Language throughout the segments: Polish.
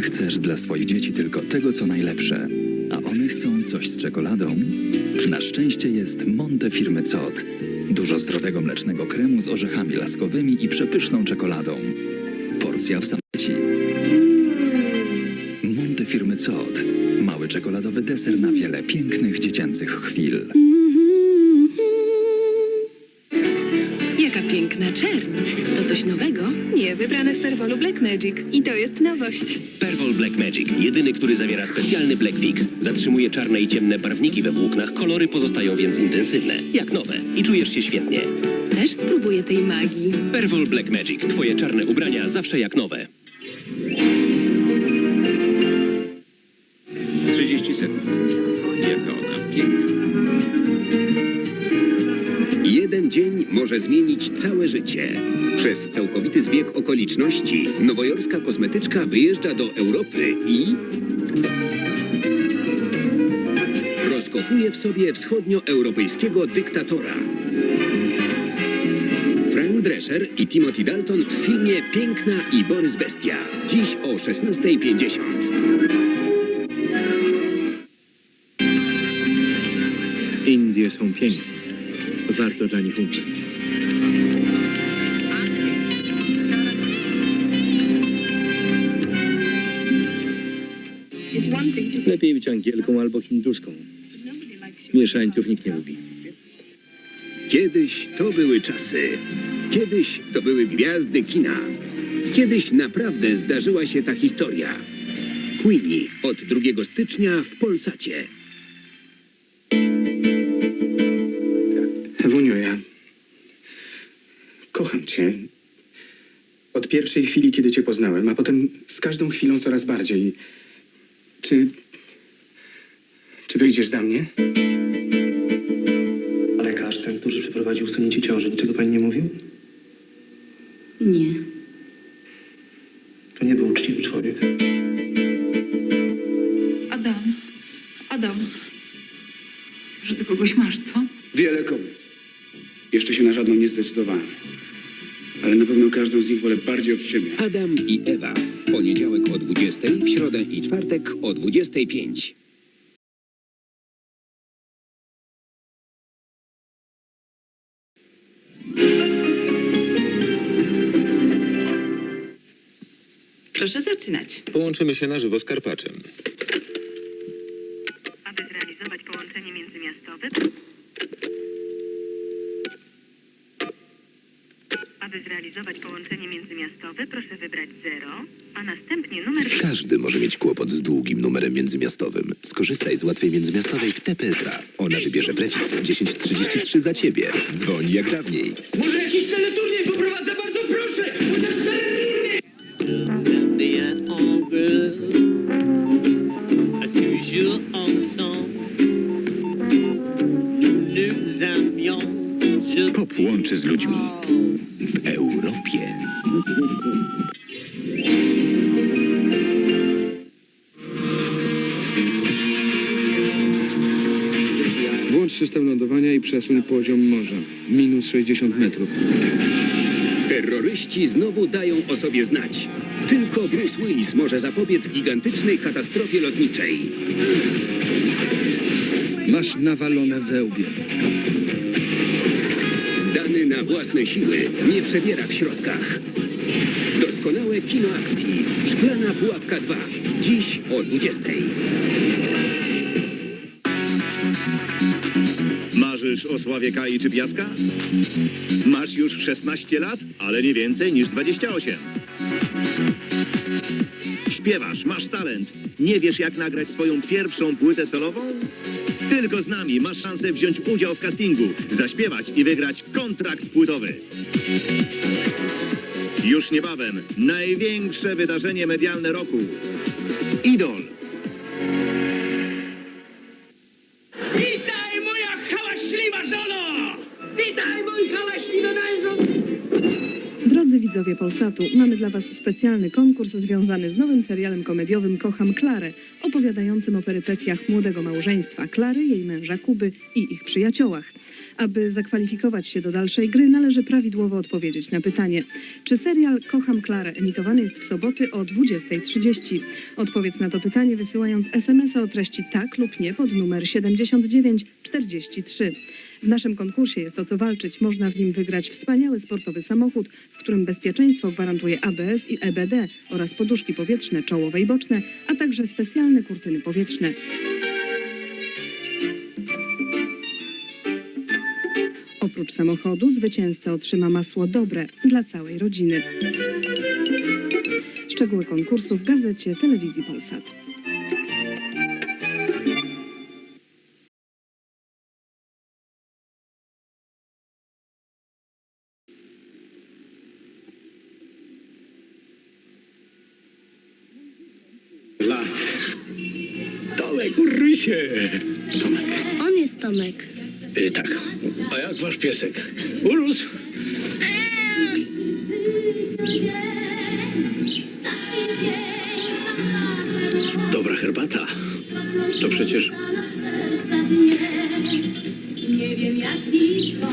że chcesz dla swoich dzieci tylko tego, co najlepsze, a one chcą coś z czekoladą? Na szczęście jest Monte firmy COT. Dużo zdrowego mlecznego kremu z orzechami laskowymi i przepyszną czekoladą. Porcja w samoleci. Monte firmy COT. Mały czekoladowy deser na wiele pięknych dziecięcych chwil. Jaka piękna czerń. To coś nowego? Wybrane w Perwolu Black Magic. I to jest nowość. Perwol Black Magic. Jedyny, który zawiera specjalny Black Fix. Zatrzymuje czarne i ciemne barwniki we włóknach, kolory pozostają więc intensywne. Jak nowe. I czujesz się świetnie. Też spróbuję tej magii. Perwol Black Magic. Twoje czarne ubrania zawsze jak nowe. 30 sekund. Jaka ona piękna. Jeden dzień może zmienić całe życie. Przez całkowity zbieg okoliczności nowojorska kosmetyczka wyjeżdża do Europy i rozkochuje w sobie wschodnioeuropejskiego dyktatora. Frank Drescher i Timothy Dalton w filmie Piękna i Borys Bestia. Dziś o 16.50. Indie są piękne. Warto dla nich umrzeć. Lepiej być Angielką albo Hinduszką. Mieszańców nikt nie lubi. Kiedyś to były czasy. Kiedyś to były gwiazdy kina. Kiedyś naprawdę zdarzyła się ta historia. Queenie od 2 stycznia w Polsacie. Cię. Od pierwszej chwili, kiedy cię poznałem, a potem z każdą chwilą coraz bardziej. Czy... Czy wyjdziesz za mnie? Lekarz, ten, który przeprowadził usunięcie ciąży, niczego pani nie mówił? Nie. To nie był uczciwy człowiek. Adam. Adam. Że ty kogoś masz, co? Wiele kobiet. Jeszcze się na żadną nie zdecydowałem. Ale na pewno każdą z nich wolę bardziej od ciebie. Adam i Ewa. Poniedziałek o 20, w środę i czwartek o 25. Proszę zaczynać. Połączymy się na żywo z Karpaczem. Aby zrealizować połączenie międzymiastowe, proszę wybrać 0, a następnie numer Każdy może mieć kłopot z długim numerem międzymiastowym. Skorzystaj z łatwej międzymiastowej w TPSA. Ona wybierze prefiks 1033 za ciebie. Dzwoń jak dawniej. Może jakiś teleturniej poprowadza, bardzo proszę! Chociaż teleturniej! Pop łączy z ludźmi. Poziom morza. Minus 60 metrów. Terroryści znowu dają o sobie znać. Tylko Bruce Willis może zapobiec gigantycznej katastrofie lotniczej. Masz nawalone wełbie. Zdany na własne siły, nie przebiera w środkach. Doskonałe kino akcji. Szklana Pułapka 2. Dziś o 20. Marzysz o sławie Kai czy Piaska? Masz już 16 lat, ale nie więcej niż 28. Śpiewasz, masz talent. Nie wiesz, jak nagrać swoją pierwszą płytę solową? Tylko z nami masz szansę wziąć udział w castingu, zaśpiewać i wygrać kontrakt płytowy. Już niebawem największe wydarzenie medialne roku. Idol. Widzowie Polsatu, mamy dla Was specjalny konkurs związany z nowym serialem komediowym Kocham Klarę, opowiadającym o perypetiach młodego małżeństwa Klary, jej męża Kuby i ich przyjaciołach. Aby zakwalifikować się do dalszej gry, należy prawidłowo odpowiedzieć na pytanie, czy serial Kocham Klarę emitowany jest w soboty o 20.30. Odpowiedz na to pytanie wysyłając SMS-a o treści tak lub nie pod numer 7943. W naszym konkursie jest o co walczyć. Można w nim wygrać wspaniały sportowy samochód, w którym bezpieczeństwo gwarantuje ABS i EBD oraz poduszki powietrzne czołowe i boczne, a także specjalne kurtyny powietrzne. Oprócz samochodu zwycięzca otrzyma masło dobre dla całej rodziny. Szczegóły konkursu w gazecie Telewizji Polsat. Tomek, urrysie. Tomek. On jest Tomek. Y, tak. A jak wasz piesek? Urósł? Dobra herbata. To przecież...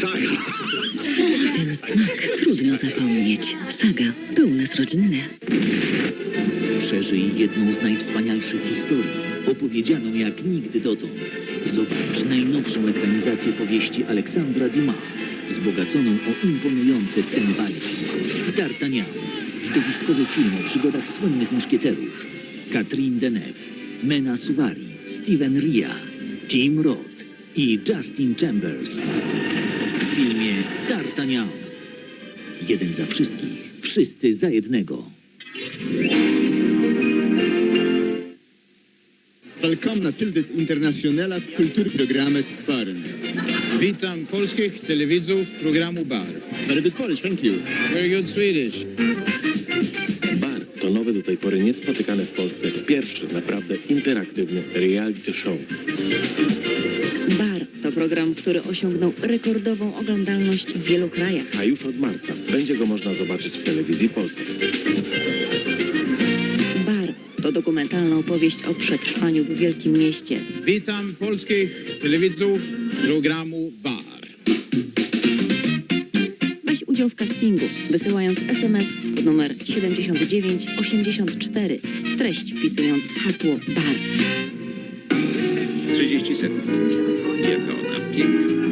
Saga. Ten smak trudno zapomnieć. Saga, pełne rodzinne. Przeżyj jedną z najwspanialszych historii, opowiedzianą jak nigdy dotąd. Zobacz najnowszą ekranizację powieści Aleksandra Dumas, wzbogaconą o imponujące sceny walki. D'Artagnan, widowiskowy film o przygodach słynnych muszkieterów. Catherine Deneuve, Mena Suvari, Steven Ria, Tim Roth i Justin Chambers. W filmie D'Artagnan. Jeden za wszystkich, wszyscy za jednego. Välkomna till det internationella kulturprogrammet Baren. Witam polskich telewidzów programu Bar. Very good Polish, thank you. Very good Swedish. Bar to nowy do tej pory niespotykany w Polsce pierwszy naprawdę interaktywny reality show. Bar to program, który osiągnął rekordową oglądalność w wielu krajach. A już od marca będzie go można zobaczyć w telewizji polskiej. Dokumentalna opowieść o przetrwaniu w wielkim mieście. Witam polskich telewidzów programu Bar. Weź udział w castingu, wysyłając SMS pod numer 7984, w treść wpisując hasło BAR. 30 sekund. Jaka ona piękna.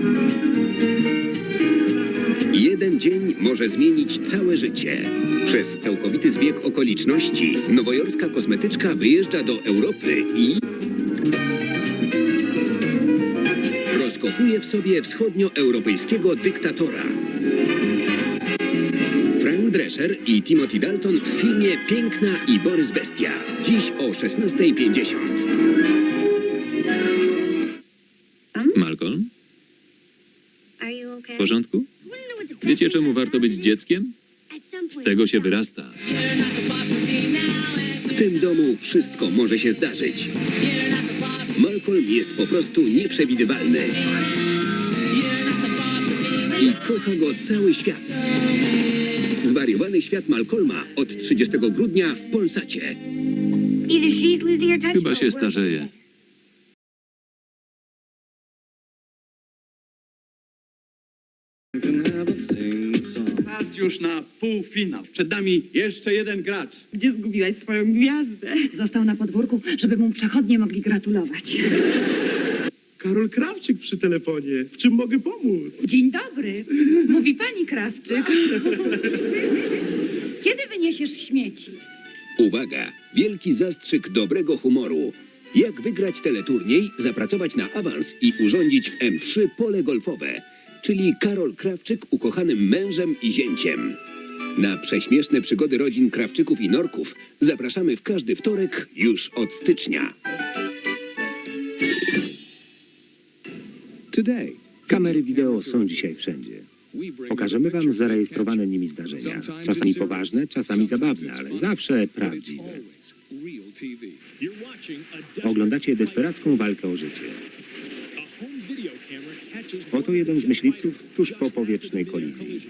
Dzień może zmienić całe życie. Przez całkowity zbieg okoliczności nowojorska kosmetyczka wyjeżdża do Europy i rozkochuje w sobie wschodnioeuropejskiego dyktatora. Frank Drescher i Timothy Dalton w filmie Piękna i Borys Bestia. Dziś o 16.50. Wiecie, czemu warto być dzieckiem? Z tego się wyrasta. W tym domu wszystko może się zdarzyć. Malcolm jest po prostu nieprzewidywalny. I kocha go cały świat. Zwariowany świat Malcolma od 30 grudnia w Polsacie. Chyba się starzeje. Patrz już na półfinał. Przed nami jeszcze jeden gracz. Gdzie zgubiłaś swoją gwiazdę? Został na podwórku, żeby mu przechodnie mogli gratulować. Karol Krawczyk przy telefonie. W czym mogę pomóc? Dzień dobry. Mówi pani Krawczyk. Kiedy wyniesiesz śmieci? Uwaga! Wielki zastrzyk dobrego humoru. Jak wygrać teleturniej, zapracować na awans i urządzić w M3 pole golfowe. Czyli Karol Krawczyk ukochanym mężem i zięciem. Na prześmieszne przygody rodzin Krawczyków i Norków zapraszamy w każdy wtorek już od stycznia. Today. Kamery wideo są dzisiaj wszędzie. Pokażemy Wam zarejestrowane nimi zdarzenia. Czasami poważne, czasami zabawne, ale zawsze prawdziwe. Oglądacie desperacką walkę o życie. Oto jeden z myśliwców tuż po powietrznej kolizji.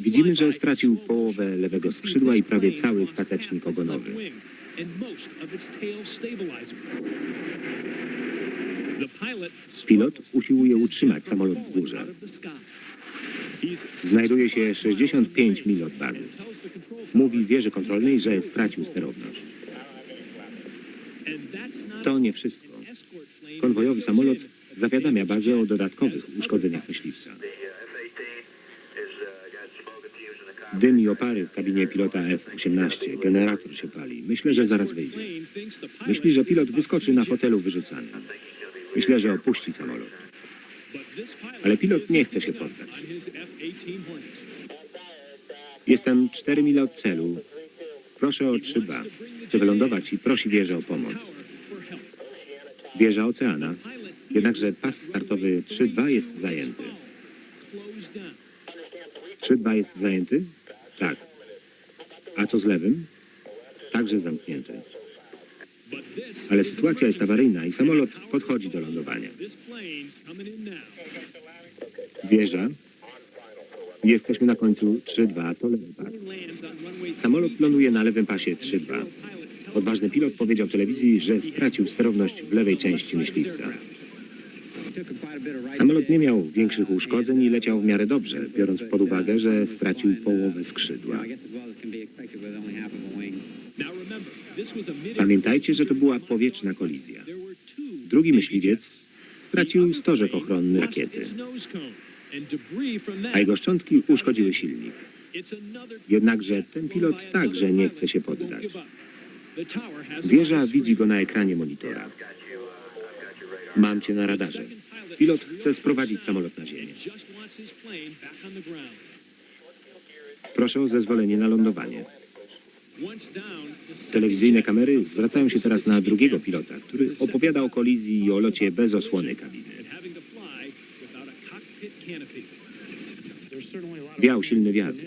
Widzimy, że stracił połowę lewego skrzydła i prawie cały statecznik ogonowy. Pilot usiłuje utrzymać samolot w górze. Znajduje się 65 mil od bazy. Mówi wieży kontrolnej, że stracił sterowność. To nie wszystko. Konwojowy samolot zawiadamia bazę o dodatkowych uszkodzeniach myśliwca. Dym i opary w kabinie pilota F-18. Generator się pali. Myślę, że zaraz wyjdzie. Myśli, że pilot wyskoczy na fotelu wyrzucany. Myślę, że opuści samolot. Ale pilot nie chce się poddać. Jestem 4 mile od celu. Proszę o 3 ba. Chcę wylądować i prosi wieżę o pomoc. Wieża oceana. Jednakże pas startowy 3-2 jest zajęty. 3-2 jest zajęty? Tak. A co z lewym? Także zamknięty. Ale sytuacja jest awaryjna i samolot podchodzi do lądowania. Wieża. Jesteśmy na końcu 3-2, to lewy pas. Samolot ląduje na lewym pasie 3-2. Odważny pilot powiedział telewizji, że stracił sterowność w lewej części myśliwca. Samolot nie miał większych uszkodzeń i leciał w miarę dobrze, biorąc pod uwagę, że stracił połowę skrzydła. Pamiętajcie, że to była powietrzna kolizja. Drugi myśliwiec stracił stożek ochronny rakiety, a jego szczątki uszkodziły silnik. Jednakże ten pilot także nie chce się poddać. Wieża widzi go na ekranie monitora. Mam cię na radarze. Pilot chce sprowadzić samolot na ziemię. Proszę o zezwolenie na lądowanie. Telewizyjne kamery zwracają się teraz na drugiego pilota, który opowiada o kolizji i o locie bez osłony kabiny. Wiał silny wiatr.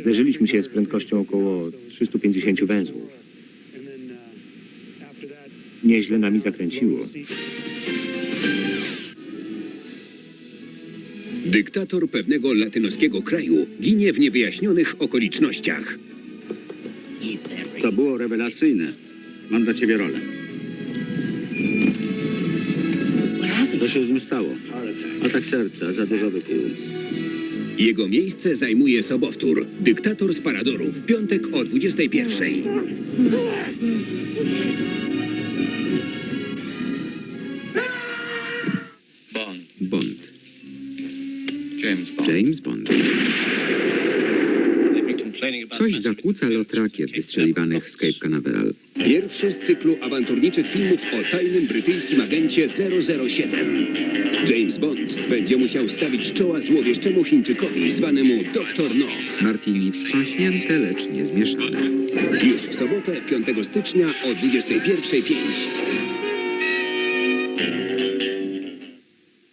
Zderzyliśmy się z prędkością około 350 węzłów. Nieźle nami zakręciło. Dyktator pewnego latynoskiego kraju ginie w niewyjaśnionych okolicznościach. To było rewelacyjne. Mam dla ciebie rolę. Co się z nim stało? Atak serca, za dużo wypił. Jego miejsce zajmuje sobowtór, dyktator z Paradoru, w piątek o 21. James Bond. Coś zakłóca lot rakiet wystrzeliwanych z Cape Canaveral. Pierwszy z cyklu awanturniczych filmów o tajnym brytyjskim agencie 007. James Bond będzie musiał stawić czoła złowieszczemu Chińczykowi zwanemu Doktor No. Martini wstrząśnięte, lecz nie zmieszane. Już w sobotę 5 stycznia o 21.05.